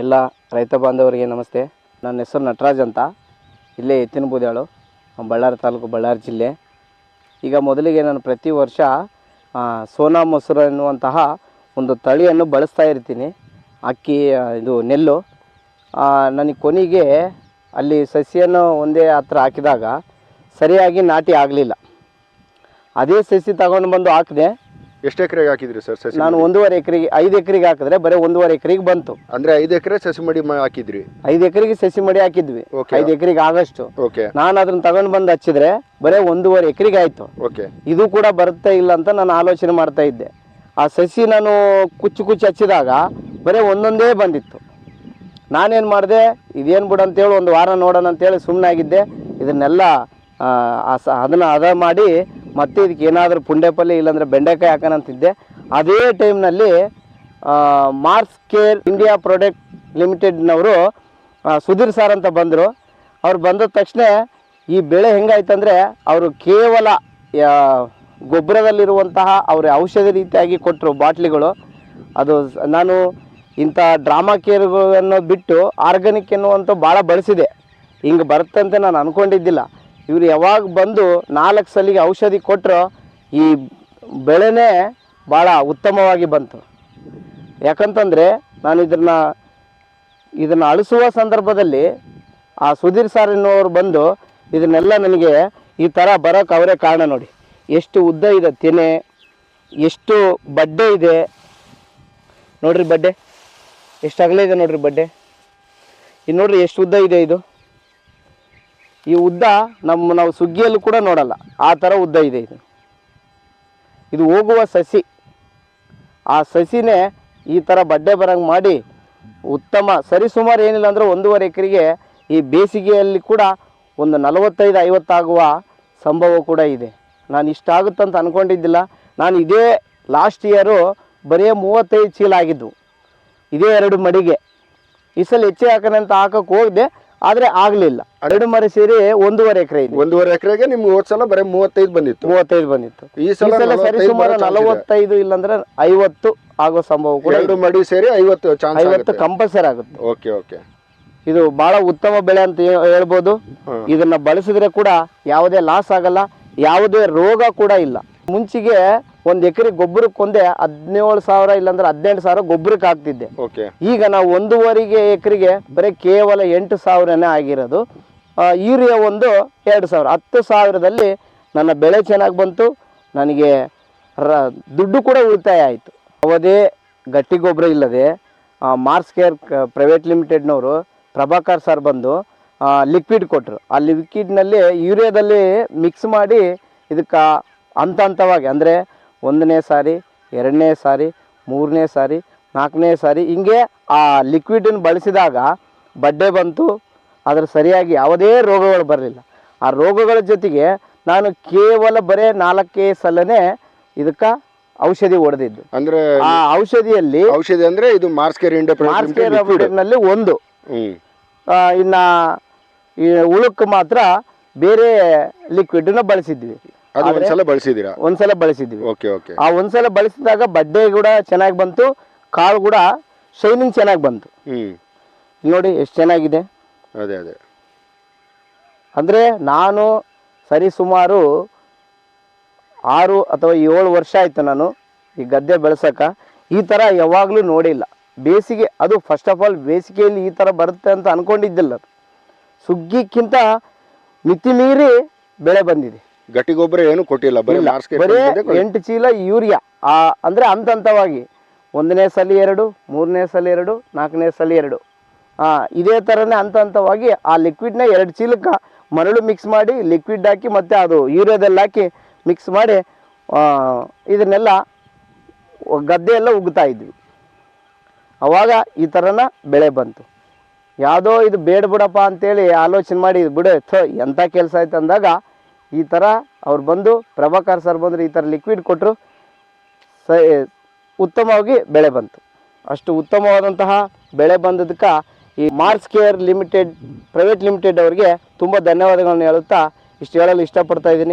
ಎಲ್ಲ ರೈತ ಬಾಂಧವರಿಗೆ ನಮಸ್ತೆ. ನನ್ನ ಹೆಸರು ನಟರಾಜ್ ಅಂತ. ಇಲ್ಲೇ ಎತ್ತಿನ ಬೂದ್ಯಾಳು ಬಳ್ಳಾರಿ ತಾಲೂಕು ಬಳ್ಳಾರಿ ಜಿಲ್ಲೆ. ಈಗ ಮೊದಲಿಗೆ ನಾನು ಪ್ರತಿ ವರ್ಷ ಸೋನಾ ಮೊಸರು ಎನ್ನುವಂತಹ ಒಂದು ತಳಿಯನ್ನು ಬಳಸ್ತಾ ಇರ್ತೀನಿ. ಅಕ್ಕಿ ಇದು ನೆಲ್ಲು. ನನಗೆ ಕೊನೆಗೆ ಅಲ್ಲಿ ಸಸಿಯನ್ನು ಒಂದೇ ಹತ್ರ ಹಾಕಿದಾಗ ಸರಿಯಾಗಿ ನಾಟಿ ಆಗಲಿಲ್ಲ. ಅದೇ ಸಸಿ ತಗೊಂಡು ಬಂದು ಹಾಕಿದೆ ಎಷ್ಟು ಎಕರೆಗೆ ಹಾಕಿದ್ರಿ ಸರ್ ಸಸಿ ನಾನು ಒಂದೂವರೆ ಎಕರೆಗೆ ಐದು ಎಕರೆಗೆ ಹಾಕಿದ್ರೆ ಬರೀ ಒಂದೂವರೆ ಎಕರೆಗೆ ಬಂತು. ಅಂದ್ರೆ ಐದು ಎಕರೆ ಸಸಿ ಮಡಿ ಮಾ- ಹಾಕಿದ್ರಿ? ಐದು ಎಕರೆಗೆ ಸಸಿ ಮಡಿ ಹಾಕಿದ್ವಿ. Okay. ಐದು ಎಕರೆಗೆ ಆಗಷ್ಟು. ಓಕೆ ನಾನು ಅದನ್ನ ತಗೊಂಡ್ ಬಂದು ಹಚ್ಚಿದ್ರೆ ಬರೀ ಒಂದೂವರೆ ಎಕರೆಗೆ ಆಯ್ತು. ಓಕೆ ಇದು ಕೂಡ ಬರುತ್ತೆ ಇಲ್ಲ ಅಂತ ನಾನು ಆಲೋಚನೆ ಮಾಡ್ತಾ ಇದ್ದೆ. ಆ ಸಸಿ ನಾನು ಕುಚ್ಚು ಕುಚ್ಚು ಹಚ್ಚಿದಾಗ ಬರೇ ಒಂದೊಂದೇ ಬಂದಿತ್ತು. ನಾನೇನು ಮಾಡಿದೆ ಇದೇನು ಬಿಡು ಅಂತೇಳಿ ಒಂದು ವಾರ ನೋಡೋಣ ಅಂತೇಳಿ ಸುಮ್ಮನೆ ಆಗಿದ್ದೆ ಇದನ್ನೆಲ್ಲ ಆ, ಆ ಸ ಅದನ್ನು ಅದ ಮಾಡಿ ಮತ್ತೆ ಇದಕ್ಕೆ ಏನಾದರೂ ಪುಂಡೆ ಪಲ್ಯ ಇಲ್ಲಾಂದ್ರೆ ಬೆಂಡೆಕಾಯಿ ಹಾಕೋಣ ಅಂತಿದ್ದೆ. ಅದೇ ಟೈಮ್ನಲ್ಲಿ ಮಾರ್ಸ್ ಕೇರ್ ಇಂಡಿಯಾ ಪ್ರಾಡಕ್ಟ್ ಲಿಮಿಟೆಡ್ನವರು ಸುಧೀರ್ ಸರ್ ಅಂತ ಬಂದರು. ಅವ್ರು ಬಂದ ತಕ್ಷಣ ಈ ಬೆಳೆ ಹೆಂಗಾಯ್ತಂದರೆ ಅವರು ಕೇವಲ ಗೊಬ್ಬರದಲ್ಲಿರುವಂತಹ ಅವರ ಔಷಧಿ ರೀತಿಯಾಗಿ ಕೊಟ್ಟರು ಬಾಟ್ಲಿಗಳು. ಅದು ನಾನು ಇಂಥ ಡ್ರಾಮಾ ಕೇರ್ಗಳನ್ನು ಬಿಟ್ಟು ಆರ್ಗಾನಿಕ್ ಎನ್ನುವಂಥ ಭಾಳ ಬಳಸಿದೆ. ಹಿಂಗೆ ಬರುತ್ತಂತೆ ನಾನು ಅಂದ್ಕೊಂಡಿದ್ದಿಲ್ಲ ಇವರು ಯಾವಾಗ ಬಂದು ನಾಲ್ಕು ಸಲಿಗೆ ಔಷಧಿ ಕೊಟ್ಟರು ಈ ಬೆಳೆನೇ ಭಾಳ ಉತ್ತಮವಾಗಿ ಬಂತು. ಯಾಕಂತಂದರೆ ನಾನು ಇದನ್ನು ಇದನ್ನು ಅಳಿಸುವ ಸಂದರ್ಭದಲ್ಲಿ ಆ ಸುಧೀರ್ ಸಾರ್ ಎನ್ನುವರು ಬಂದು ಇದನ್ನೆಲ್ಲ ನನಗೆ ಈ ಥರ ಬರೋಕ್ಕೆ ಅವರೇ ಕಾರಣ ನೋಡಿ. ಎಷ್ಟು ಉದ್ದ ಇದೆ ತೆನೆ, ಎಷ್ಟು ಬಡ್ಡೆ ಇದೆ. ನೋಡ್ರಿ ಬಡ್ಡೆ. ಎಷ್ಟು ಅಗಲ ಇದೆ ನೋಡ್ರಿ ಬಡ್ಡೆ. ಇದು ನೋಡ್ರಿ ಎಷ್ಟು ಉದ್ದ ಇದೆ ಇದು. ಈ ಉದ್ದ ನಮ್ಮ ನಾವು ಸುಗ್ಗಿಯಲ್ಲೂ ಕೂಡ ನೋಡಲ್ಲ. ಆ ಥರ ಉದ್ದ ಇದೆ ಇದು. ಇದು ಹೋಗುವ ಸಸಿ. ಆ ಸಸಿನೇ ಈ ಥರ ಬಡ್ಡೆ ಬರಂಗೆ ಮಾಡಿ ಉತ್ತಮ ಸರಿಸುಮಾರು ಏನಿಲ್ಲ ಅಂದರೆ ಒಂದೂವರೆ ಎಕರೆಗೆ ಈ ಬೇಸಿಗೆಯಲ್ಲಿ ಕೂಡ ಒಂದು ನಲವತ್ತೈದು ಐವತ್ತಾಗುವ ಸಂಭವ ಕೂಡ ಇದೆ. ನಾನು ಇಷ್ಟಾಗುತ್ತಂತ ಅಂದ್ಕೊಂಡಿದ್ದಿಲ್ಲ ನಾನು ಇದೇ ಲಾಸ್ಟ್ ಇಯರು ಬರೀ ಮೂವತ್ತೈದು ಚೀಲ ಆಗಿದ್ವು ಇದೇ ಎರಡು ಮಡಿಗೆ. ಈ ಸಲ ಹೆಚ್ಚೆ ಹಾಕೋಣ ಅಂತ ಹಾಕೋಕೆ ಹೋಗಿದೆ ಆದರೆ ಆಗ್ಲಿಲ್ಲ. ಎರಡು ಮರಿ ಸೇರಿ ಒಂದೂವರೆ ಎಕರೆ ಇದೆ. ಒಂದೂವರೆ ಎಕರೆಗೆ ನಿಮ್ಗೆ ಹೋದ್ ಸಲ ಬರೀ ಮೂವತ್ತೈದು ಬಂದಿತ್ತು. ಮೂವತ್ತೈದು ಬಂದಿತ್ತು. ಈ ಸಲ ಸರಿಸುಮಾರು ನಲವತ್ತೈದು ಇಲ್ಲಾಂದ್ರೆ ಐವತ್ತು ಆಗೋ ಸಂಭವ ಕೂಡ ಎರಡು ಮಡಿ ಸೇರಿ ಐವತ್ತು ಚಾನ್ಸ್ ಐವತ್ತು ಕಂಪಲ್ಸರಿ ಆಗುತ್ತೆ. Okay okay. ಇದು ಬಹಳ ಉತ್ತಮ ಬೆಳೆ ಅಂತ ಹೇಳ್ಬೋದು. ಇದನ್ನ ಬಳಸಿದ್ರೆ ಕೂಡ ಯಾವುದೇ ಲಾಸ್ ಆಗಲ್ಲ ಯಾವುದೇ ರೋಗ ಕೂಡ ಇಲ್ಲ. ಮುಂಚೆಗೆ ಒಂದ್ ಎಕರೆ ಗೊಬ್ಬರಕ್ಕೊಂದೇ ಹದಿನೇಳು ಸಾವಿರ ಇಲ್ಲಾಂದ್ರೆ ಹದಿನೆಂಟು ಸಾವಿರ ಗೊಬ್ಬರಕ್ಕೆ ಹಾಕ್ತಿದ್ದೆ. ಓಕೆ. ಈಗ ನಾವು ಒಂದೂವರೆಗೆ ಎಕರೆಗೆ ಬರೀ ಕೇವಲ ಎಂಟು ಸಾವಿರನೇ ಆಗಿರೋದು. ಯೂರಿಯಾ ಒಂದು ಎರಡು ಸಾವಿರ. ಹತ್ತು ಸಾವಿರದಲ್ಲಿ ನನ್ನ ಬೆಳೆ ಚೆನ್ನಾಗಿ ಬಂತು. ನನಗೆ ರ ದುಡ್ಡು ಕೂಡ ಉಳಿತಾಯ ಆಯಿತು. ಅವದೇ ಗಟ್ಟಿ ಗೊಬ್ಬರ ಇಲ್ಲದೆ ಮಾರ್ಸ್ ಕೇರ್ ಪ್ರೈವೇಟ್ ಲಿಮಿಟೆಡ್ನವರು ಪ್ರಭಾಕರ್ ಸರ್ ಬಂದು ಲಿಕ್ವಿಡ್ ಕೊಟ್ಟರು ಆ ಲಿಕ್ವಿಡ್ನಲ್ಲಿ ಯೂರಿಯಾದಲ್ಲಿ ಮಿಕ್ಸ್ ಮಾಡಿ ಇದಕ್ಕೆ ಹಂತ ಹಂತವಾಗಿ ಅಂದರೆ ಒಂದನೇ ಸಾರಿ ಎರಡನೇ ಸಾರಿ ಮೂರನೇ ಸಾರಿ ನಾಲ್ಕನೇ ಸಾರಿ ಹಿಂಗೆ ಆ ಲಿಕ್ವಿಡನ್ನು ಬಳಸಿದಾಗ ಬಡ್ಡೆ ಬಂತು. ಅದರ ಸರಿಯಾಗಿ ಯಾವುದೇ ರೋಗಗಳು ಬರಲಿಲ್ಲ. ಆ ರೋಗಗಳ ಜೊತೆಗೆ ನಾನು ಕೇವಲ ಬರೇ ನಾಲ್ಕೇ ಸಲನೇ ಇದಕ್ಕೆ ಔಷಧಿ ಹೊಡೆದಿದ್ದು. ಅಂದ್ರೆ ಆ ಔಷಧಿಯಲ್ಲಿ ಔಷಧಿ ಅಂದ್ರೆ ಇದು ಮಾರ್ಸ್ಕೇರ್ ಇಂಡಿಯಾ ಮಾರ್ಸ್ಕೇರ್ನಲ್ಲಿ ಒಂದು. ಇನ್ನ ಈ ಉಳುಕ್ ಮಾತ್ರ ಬೇರೆ ಲಿಕ್ವಿಡ್ನ ಬಳಸಿದ್ವಿ. ಅದು ಒಂದ್ಸಲ ಬಳಸಿದೀರಾ ಒಂದ್ಸಲ ಬಳಸಿದ್ವಿ. Okay okay. ಆ ಒಂದ್ಸಲ ಬಳಸಿದಾಗ ಬಡ್ಡೆ ಕೂಡ ಚೆನ್ನಾಗಿ ಬಂತು ಕಾಳು ಕೂಡ ಶೈನಿಂಗ್ ಚೆನ್ನಾಗಿ ಬಂತು. ಹ್ಮ್. ನೋಡಿ ಎಷ್ಟು ಚೆನ್ನಾಗಿದೆ. ಅದೇ ಅದೇ. ಅಂದರೆ ನಾನು ಸರಿಸುಮಾರು ಆರು ಅಥವಾ ಏಳು ವರ್ಷ ಆಯಿತು ನಾನು ಈ ಗದ್ದೆ ಬೆಳೆಸೋಕೆ. ಈ ಥರ ಯಾವಾಗಲೂ ನೋಡಿಲ್ಲ. ಬೇಸಿಗೆ ಅದು ಫಸ್ಟ್ ಆಫ್ ಆಲ್ ಬೇಸಿಗೆಯಲ್ಲಿ ಈ ಥರ ಬರುತ್ತೆ ಅಂತ ಅಂದ್ಕೊಂಡಿದ್ದಿಲ್ಲ ಅದು ಸುಗ್ಗಿಕ್ಕಿಂತ ಮಿತಿ ಮೀರಿ ಬೆಳೆ ಬಂದಿದೆ. ಗಟ್ಟಿ ಗೊಬ್ಬರ ಏನು ಕೊಟ್ಟಿಲ್ಲ. ಬರೀ ಇಲ್ಲ, ಮಾರ್ಸ್ಕೇರ್ ಬರೀ ಎಂಟು ಚೀಲ ಯೂರಿಯಾ. ಆ ಅಂದ್ರೆ ಹಂತ ಹಂತವಾಗಿ ಒಂದನೇ ಸಲ ಎರಡು ಮೂರನೇ ಸಲ ಎರಡು ನಾಲ್ಕನೇ ಸಲ ಎರಡು. ಆ, ಇದೇ ತರನೇ ಹಂತ ಹಂತವಾಗಿ ಆ ಲಿಕ್ವಿಡ್ನ ಎರಡು ಚೀಲಕ್ಕ ಮರಳು ಮಿಕ್ಸ್ ಮಾಡಿ ಲಿಕ್ವಿಡ್ ಹಾಕಿ ಮತ್ತೆ ಅದು ಯೂರಿಯಾದಲ್ಲಿ ಹಾಕಿ ಮಿಕ್ಸ್ ಮಾಡಿ ಆ, ಇದನ್ನೆಲ್ಲ ಗದ್ದೆ ಎಲ್ಲ ಉಗ್ತಾ ಇದ್ವಿ. ಅವಾಗ ಈ ಥರನ ಬೆಳೆ ಬಂತು. ಯಾವುದೋ ಇದು ಬೇಡ ಬಿಡಪ್ಪ ಅಂತೇಳಿ ಆಲೋಚನೆ ಮಾಡಿ ಬಿಡ ಬಿಡು ಥೋ ಎಂಥ ಕೆಲಸ ಆಯ್ತು ಅಂದಾಗ ಈ ಥರ ಅವ್ರು ಬಂದು, ಪ್ರಭಾಕರ್ ಸರ್ ಬಂದರು ಈ ಥರ ಲಿಕ್ವಿಡ್ ಕೊಟ್ಟರು ಸ, ಉತ್ತಮವಾಗಿ ಬೆಳೆ ಬಂತು. ಅಷ್ಟು ಉತ್ತಮವಾದಂತಹ ಬೆಳೆ ಬಂದದಕ್ಕೆ ಈ Mars care limited private limited ಅವರಿಗೆ ತುಂಬ ಧನ್ಯವಾದಗಳನ್ನು ಹೇಳುತ್ತಾ ಇಷ್ಟು ಹೇಳಲು ಇಷ್ಟಪಡ್ತಾ ಇದ್ದೀನಿ.